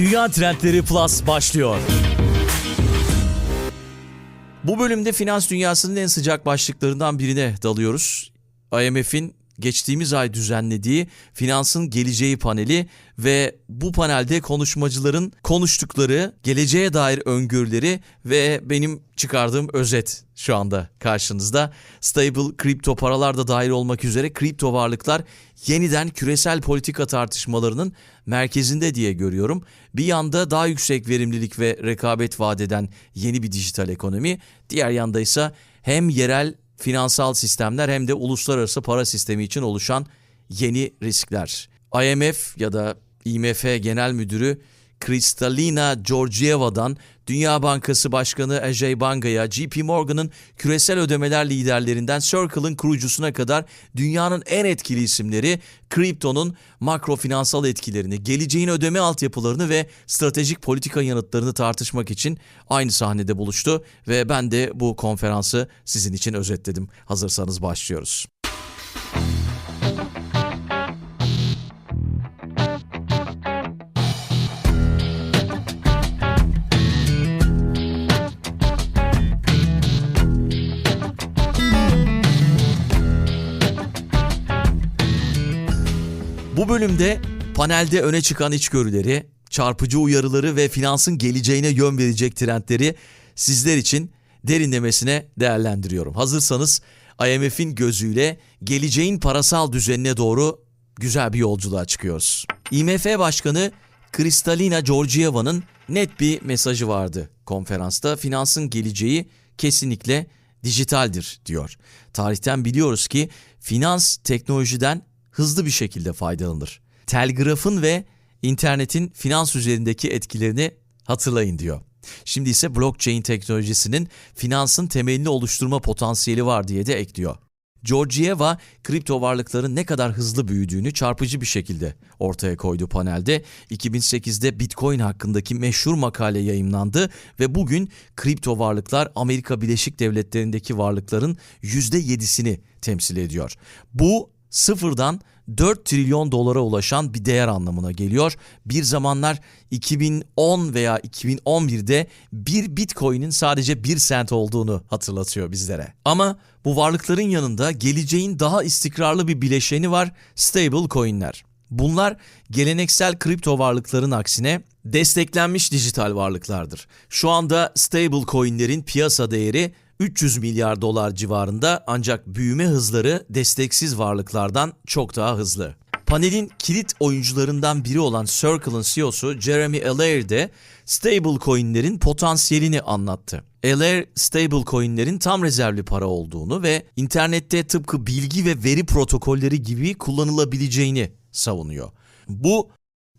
Dünya Trendleri Plus başlıyor. Bu bölümde finans dünyasının en sıcak başlıklarından birine dalıyoruz. IMF'in geçtiğimiz ay düzenlediği Finansın Geleceği paneli ve bu panelde konuşmacıların konuştukları, geleceğe dair öngörüleri ve benim çıkardığım özet şu anda karşınızda. Stable kripto paralar da dahil olmak üzere kripto varlıklar yeniden küresel politika tartışmalarının merkezinde diye görüyorum. Bir yanda daha yüksek verimlilik ve rekabet vaat eden yeni bir dijital ekonomi, diğer yanda ise hem yerel finansal sistemler hem de uluslararası para sistemi için oluşan yeni riskler. IMF ya da IMF Genel Müdürü Kristalina Georgieva'dan Dünya Bankası Başkanı Ajay Banga'ya, JP Morgan'ın küresel ödemeler liderlerinden Circle'ın kurucusuna kadar dünyanın en etkili isimleri kriptonun makro finansal etkilerini, geleceğin ödeme altyapılarını ve stratejik politika yanıtlarını tartışmak için aynı sahnede buluştu ve ben de bu konferansı sizin için özetledim. Hazırsanız başlıyoruz. Bu bölümde panelde öne çıkan içgörüleri, çarpıcı uyarıları ve finansın geleceğine yön verecek trendleri sizler için derinlemesine değerlendiriyorum. Hazırsanız IMF'in gözüyle geleceğin parasal düzenine doğru güzel bir yolculuğa çıkıyoruz. IMF Başkanı Kristalina Georgieva'nın net bir mesajı vardı konferansta. Finansın geleceği kesinlikle dijitaldir diyor. Tarihten biliyoruz ki finans teknolojiden hızlı bir şekilde faydalanır. Telgrafın ve internetin finans üzerindeki etkilerini hatırlayın diyor. Şimdi ise blockchain teknolojisinin finansın temelini oluşturma potansiyeli var diye de ekliyor. Georgieva kripto varlıkların ne kadar hızlı büyüdüğünü çarpıcı bir şekilde ortaya koydu panelde. 2008'de Bitcoin hakkındaki meşhur makale yayımlandı ve bugün kripto varlıklar Amerika Birleşik Devletleri'ndeki varlıkların %7'sini temsil ediyor. Bu sıfırdan 4 trilyon dolara ulaşan bir değer anlamına geliyor. Bir zamanlar 2010 veya 2011'de bir bitcoin'in sadece 1 sent olduğunu hatırlatıyor bizlere. Ama bu varlıkların yanında geleceğin daha istikrarlı bir bileşeni var stable coin'ler. Bunlar geleneksel kripto varlıkların aksine desteklenmiş dijital varlıklardır. Şu anda stable coin'lerin piyasa değeri 300 milyar dolar civarında ancak büyüme hızları desteksiz varlıklardan çok daha hızlı. Panelin kilit oyuncularından biri olan Circle'ın CEO'su Jeremy Allaire de stablecoin'lerin potansiyelini anlattı. Allaire stablecoin'lerin tam rezervli para olduğunu ve internette tıpkı bilgi ve veri protokolleri gibi kullanılabileceğini savunuyor. Bu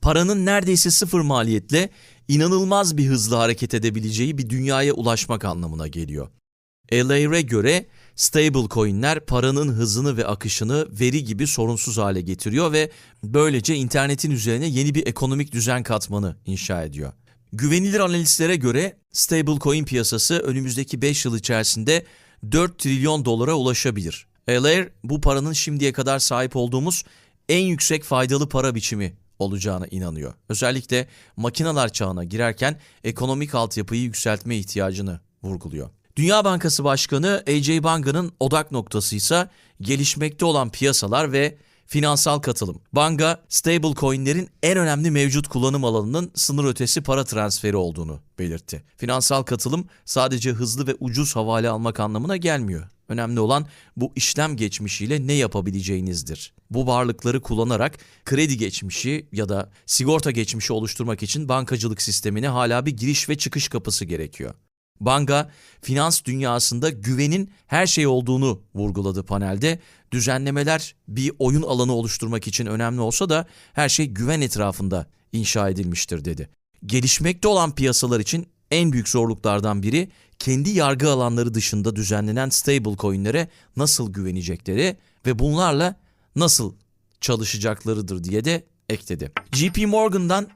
paranın neredeyse sıfır maliyetle inanılmaz bir hızla hareket edebileceği bir dünyaya ulaşmak anlamına geliyor. Allaire'e göre stablecoin'ler paranın hızını ve akışını veri gibi sorunsuz hale getiriyor ve böylece internetin üzerine yeni bir ekonomik düzen katmanı inşa ediyor. Güvenilir analistlere göre stablecoin piyasası önümüzdeki 5 yıl içerisinde 4 trilyon dolara ulaşabilir. Allaire bu paranın şimdiye kadar sahip olduğumuz en yüksek faydalı para biçimi olacağına inanıyor. Özellikle makineler çağına girerken ekonomik altyapıyı yükseltme ihtiyacını vurguluyor. Dünya Bankası Başkanı AJ Banga'nın odak noktası ise gelişmekte olan piyasalar ve finansal katılım. Banga, stablecoin'lerin en önemli mevcut kullanım alanının sınır ötesi para transferi olduğunu belirtti. Finansal katılım sadece hızlı ve ucuz havale almak anlamına gelmiyor. Önemli olan bu işlem geçmişiyle ne yapabileceğinizdir. Bu varlıkları kullanarak kredi geçmişi ya da sigorta geçmişi oluşturmak için bankacılık sistemine hala bir giriş ve çıkış kapısı gerekiyor. Banga, finans dünyasında güvenin her şey olduğunu vurguladı panelde. Düzenlemeler bir oyun alanı oluşturmak için önemli olsa da her şey güven etrafında inşa edilmiştir dedi. Gelişmekte olan piyasalar için en büyük zorluklardan biri kendi yargı alanları dışında düzenlenen stable coin'lere nasıl güvenecekleri ve bunlarla nasıl çalışacaklarıdır diye de ekledi. JP Morgan'dan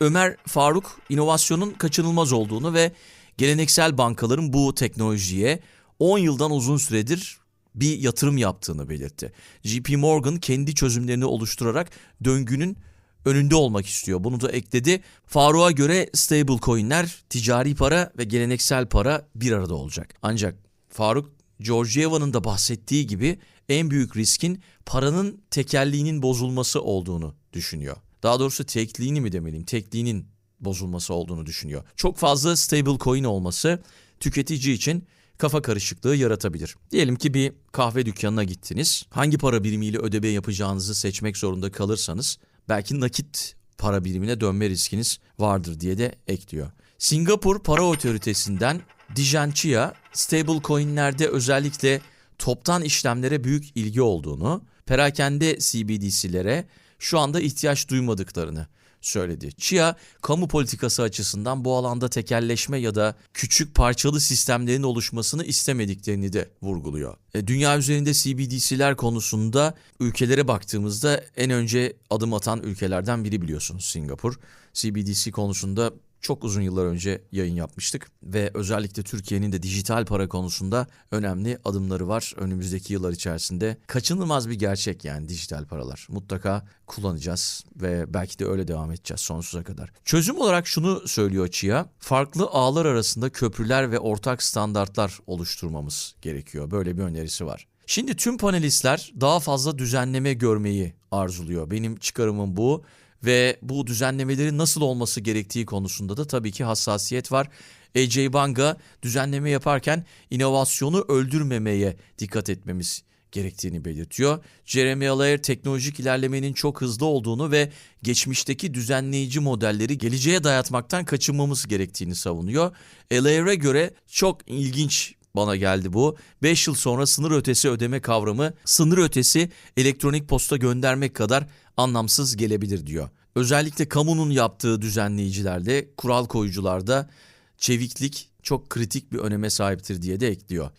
Ömer Faruk inovasyonun kaçınılmaz olduğunu ve geleneksel bankaların bu teknolojiye 10 yıldan uzun süredir bir yatırım yaptığını belirtti. JP Morgan kendi çözümlerini oluşturarak döngünün önünde olmak istiyor. Bunu da ekledi. Faruk'a göre stable coinler, ticari para ve geleneksel para bir arada olacak. Ancak Faruk Georgieva'nın da bahsettiği gibi en büyük riskin paranın tekelliğinin bozulması olduğunu düşünüyor. Daha doğrusu tekliğini mi demeliyim? Tekliğinin bozulması olduğunu düşünüyor. Çok fazla stable coin olması tüketici için kafa karışıklığı yaratabilir. Diyelim ki bir kahve dükkanına gittiniz. Hangi para birimiyle ödeme yapacağınızı seçmek zorunda kalırsanız belki nakit para birimine dönme riskiniz vardır diye de ekliyor. Singapur Para Otoritesi'nden Dijan Chia, stablecoin'lerde özellikle toptan işlemlere büyük ilgi olduğunu, perakende CBDC'lere şu anda ihtiyaç duymadıklarını söyledi. Chia, kamu politikası açısından bu alanda tekelleşme ya da küçük parçalı sistemlerin oluşmasını istemediklerini de vurguluyor. E, dünya üzerinde CBDC'ler konusunda ülkelere baktığımızda en önce adım atan ülkelerden biri biliyorsunuz Singapur. CBDC konusunda çok uzun yıllar önce yayın yapmıştık ve özellikle Türkiye'nin de dijital para konusunda önemli adımları var önümüzdeki yıllar içerisinde. Kaçınılmaz bir gerçek yani dijital paralar. Mutlaka kullanacağız ve belki de öyle devam edeceğiz sonsuza kadar. Çözüm olarak şunu söylüyor Chia, farklı ağlar arasında köprüler ve ortak standartlar oluşturmamız gerekiyor. Böyle bir önerisi var. Şimdi tüm panelistler daha fazla düzenleme görmeyi arzuluyor. Benim çıkarımım bu ve bu düzenlemelerin nasıl olması gerektiği konusunda da tabii ki hassasiyet var. AJ Banga düzenleme yaparken inovasyonu öldürmemeye dikkat etmemiz gerektiğini belirtiyor. Jeremy Allaire teknolojik ilerlemenin çok hızlı olduğunu ve geçmişteki düzenleyici modelleri geleceğe dayatmaktan kaçınmamız gerektiğini savunuyor. Allaire'e göre çok ilginç bana geldi bu. 5 yıl sonra sınır ötesi ödeme kavramı sınır ötesi elektronik posta göndermek kadar anlamsız gelebilir diyor. Özellikle kamunun yaptığı düzenleyicilerde, kural koyucularda çeviklik çok kritik bir öneme sahiptir diye de ekliyor.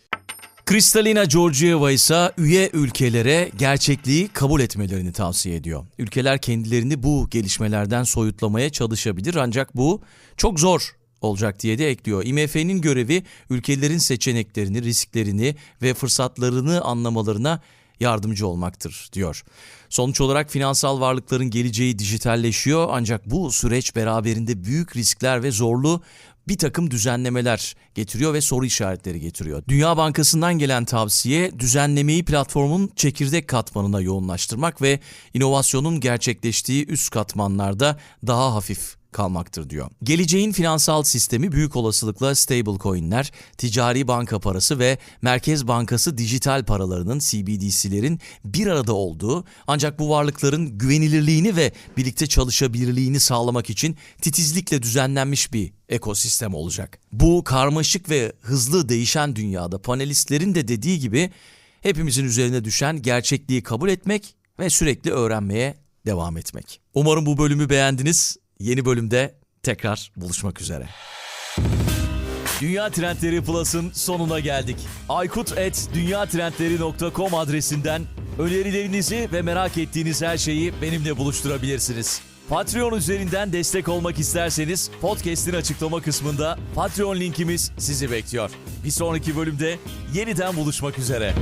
Kristalina Georgieva ise üye ülkelere gerçekliği kabul etmelerini tavsiye ediyor. Ülkeler kendilerini bu gelişmelerden soyutlamaya çalışabilir ancak bu çok zor olacak diye de ekliyor. IMF'nin görevi ülkelerin seçeneklerini, risklerini ve fırsatlarını anlamalarına yardımcı olmaktır diyor. Sonuç olarak finansal varlıkların geleceği dijitalleşiyor ancak bu süreç beraberinde büyük riskler ve zorlu bir takım düzenlemeler getiriyor ve soru işaretleri getiriyor. Dünya Bankası'ndan gelen tavsiye düzenlemeyi platformun çekirdek katmanına yoğunlaştırmak ve inovasyonun gerçekleştiği üst katmanlarda daha hafif kalmaktır diyor. Geleceğin finansal sistemi büyük olasılıkla stablecoin'ler, ticari banka parası ve Merkez Bankası dijital paralarının CBDC'lerin bir arada olduğu ancak bu varlıkların güvenilirliğini ve birlikte çalışabilirliğini sağlamak için titizlikle düzenlenmiş bir ekosistem olacak. Bu karmaşık ve hızlı değişen dünyada panelistlerin de dediği gibi hepimizin üzerine düşen gerçekliği kabul etmek ve sürekli öğrenmeye devam etmek. Umarım bu bölümü beğendiniz. Yeni bölümde tekrar buluşmak üzere. Dünya Trendleri Plus'ın sonuna geldik. aykut.dünyatrendleri.com adresinden önerilerinizi ve merak ettiğiniz her şeyi benimle buluşturabilirsiniz. Patreon üzerinden destek olmak isterseniz podcast'in açıklama kısmında Patreon linkimiz sizi bekliyor. Bir sonraki bölümde yeniden buluşmak üzere.